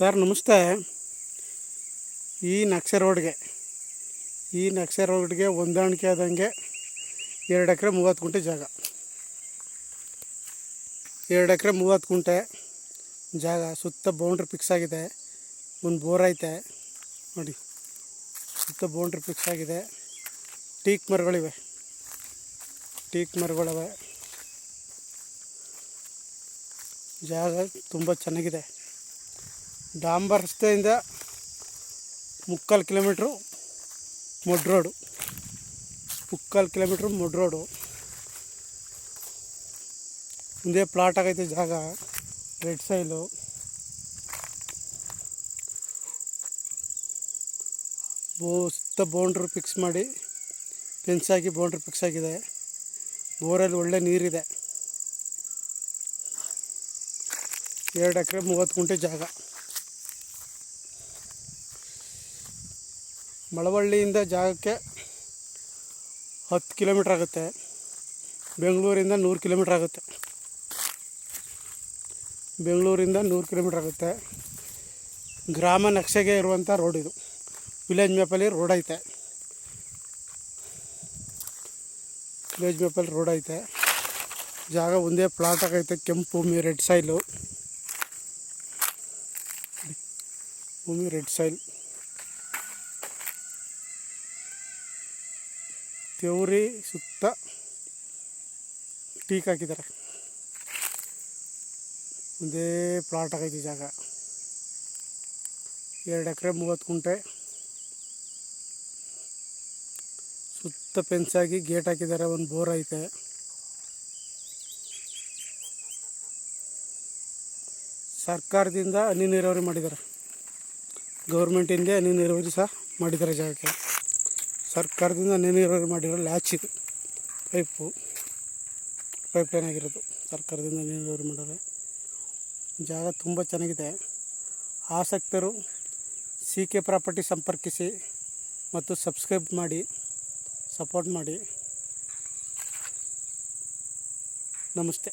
Sir, ನಮಸ್ತೆ. ಈ ನಕ್ಷೆ ರೋಡ್ಗೆ, ಈ ನಕ್ಷೆ ರೋಡ್ಗೆ ಹೊಂದಾಣಿಕೆ ಆದಂಗೆ ಎರಡು ಎಕರೆ ಮೂವತ್ತು ಗುಂಟೆ ಜಾಗ. ಎರಡು ಎಕರೆ ಮೂವತ್ತು ಗುಂಟೆ ಜಾಗ, ಸುತ್ತ ಬೌಂಡ್ರಿ ಫಿಕ್ಸ್ ಆಗಿದೆ. ಒಂದು ಬೋರ್ ಐತೆ. ನೋಡಿ, ಸುತ್ತ ಬೌಂಡ್ರಿ ಫಿಕ್ಸ್ ಆಗಿದೆ. ಟೀಕ್ ಮರಗಳಿವೆ. ಟೀಕ್ ಮರಗಳಿವೆ. ಜಾಗ ತುಂಬ ಚೆನ್ನಾಗಿದೆ. ಡಾಂಬರ್ ರಸ್ತೆಯಿಂದ ಮುಕ್ಕಾಲು ಕಿಲೋಮೀಟ್ರು ಮೊಡ್ ರೋಡು. ಮುಕ್ಕಾಲು ಕಿಲೋಮೀಟ್ರು ಮೊಡ್ ರೋಡು. ಮುಂದೆ ಪ್ಲಾಟ್ ಆಗೈತೆ ಜಾಗ ರೆಡ್ ಸೈಲು ಬೋ ಸುತ್ತ ಬೌಂಡ್ರಿ ಫಿಕ್ಸ್ ಮಾಡಿ ಫೆನ್ಸ್ ಹಾಕಿ ಬೌಂಡ್ರಿ ಫಿಕ್ಸ್ ಆಗಿದೆ. ಬೋರಲ್ಲಿ ಒಳ್ಳೆ ನೀರಿದೆ. ಎರಡು ಎಕರೆ ಮೂವತ್ತು ಗುಂಟೆ ಜಾಗ. ಮಳವಳ್ಳಿಯಿಂದ ಜಾಗಕ್ಕೆ ಹತ್ತು ಕಿಲೋಮೀಟ್ರ್ ಆಗುತ್ತೆ. ಬೆಂಗಳೂರಿಂದ ನೂರು ಕಿಲೋಮೀಟ್ರ್ ಆಗುತ್ತೆ. ಬೆಂಗಳೂರಿಂದ ನೂರು ಕಿಲೋಮೀಟ್ರ್ ಆಗುತ್ತೆ. ಗ್ರಾಮ ನಕ್ಷೆಗೆ ಇರುವಂಥ ರೋಡ್ ಇದು. ವಿಲೇಜ್ ಮ್ಯಾಪಲ್ಲಿ ರೋಡ್ ಐತೆ. ವಿಲೇಜ್ ಮ್ಯಾಪಲ್ಲಿ ರೋಡ್ ಐತೆ. ಜಾಗ ಒಂದೇ ಪ್ಲಾಟ್ ಆಗೈತೆ, ಕೆಂಪು, ಭೂಮಿ, ರೆಡ್ ಸೈಲು ಭೂಮಿ, ರೆಡ್ ಸೈಲ್ ತೆವರಿ ಸುತ್ತ ಟೀಕ್ ಹಾಕಿದ್ದಾರೆ. ಒಂದೇ ಪ್ಲಾಟ್ ಆಗೈತಿ ಜಾಗ. ಎರಡು ಎಕರೆ ಮೂವತ್ತು ಗುಂಟೆ. ಸುತ್ತ ಪೆನ್ಸಾಗಿ ಗೇಟ್ ಹಾಕಿದ್ದಾರೆ, ಒಂದು ಬೋರ್ ಐತೆ. ಸರ್ಕಾರದಿಂದ ಹನಿ ನೀರಾವರಿ ಮಾಡಿದ್ದಾರೆ. ಗೌರ್ಮೆಂಟಿಂದ ಹನಿ ನೀರಾವರಿ ಸಹ ಮಾಡಿದ್ದಾರೆ ಜಾಗಕ್ಕೆ. ಸರ್ಕಾರದಿಂದ ನೀರಾವರಿ ಮಾಡಿರೋ ಲ್ಯಾಚ್ ಇದು ಪೈಪು, ಪೈಪ್ ಲೈನ್ ಆಗಿರೋದು. ಸರ್ಕಾರದಿಂದ ನೀರಾವರಿ ಮಾಡಿದ್ರೆ ಜಾಗ ತುಂಬ ಚೆನ್ನಾಗಿದೆ. ಆಸಕ್ತರು ಸಿ ಕೆ ಪ್ರಾಪರ್ಟಿ ಸಂಪರ್ಕಿಸಿ ಮತ್ತು ಸಬ್ಸ್ಕ್ರೈಬ್ ಮಾಡಿ, ಸಪೋರ್ಟ್ ಮಾಡಿ. ನಮಸ್ತೆ.